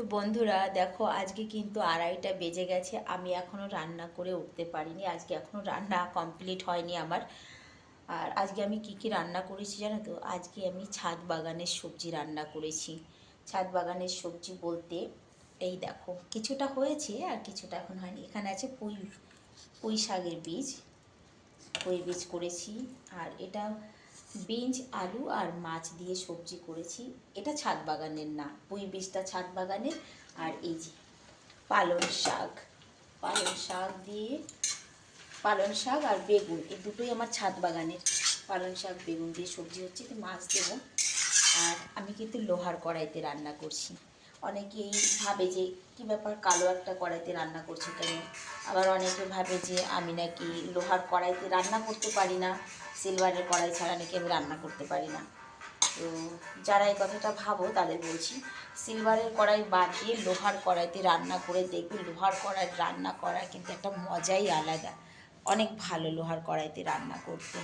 তো বন্ধুরা, দেখো, আজকে কিন্তু আড়াইটা বেজে গেছে। আমি এখনও রান্না করে উঠতে পারিনি। আজকে এখনও রান্না কমপ্লিট হয়নি আমার। আর আজকে আমি কি কি রান্না করেছি জানো তো? আজকে আমি ছাদ বাগানের সবজি রান্না করেছি। ছাদ বাগানের সবজি বলতে, এই দেখো, কিছুটা হয়েছে আর কিছুটা এখন হয়নি। এখানে আছে পুঁই পুঁই শাকের বীজ। পুঁই বীজ করেছি। আর এটা বিনস আলু আর মাছ দিয়ে সবজি করেছি। এটা ছাদ বাগানের না, পুঁই বীজটা ছাদ বাগানের। আর এই যে পালং শাক পালং শাক দিয়ে পালং শাক আর বেগুন, এই দুটোই আমার ছাদ বাগানের। পালং শাক, বেগুন দিয়ে সবজি হচ্ছে মাছ দেবো। আর আমি কিন্তু লোহার কড়াইতে রান্না করছি। অনেকেই ভাবে যে, কী ব্যাপার কালো একটা কড়াইতে রান্না করছে কেন? আবার অনেকে ভাবে যে, আমি নাকি লোহার কড়াইতে রান্না করতে পারি না, সিলভারের কড়াই ছাড়া নাকি আমি রান্না করতে পারি না। তো যারা এই কথাটা ভাবো, তাদের বলছি, সিলভারের কড়াই বাদ দিয়ে লোহার কড়াইতে রান্না করে দেখবে লোহার কড়াই রান্না করার কিন্তু একটা মজাই আলাদা। অনেক ভালো লোহার কড়াইতে রান্না করতে।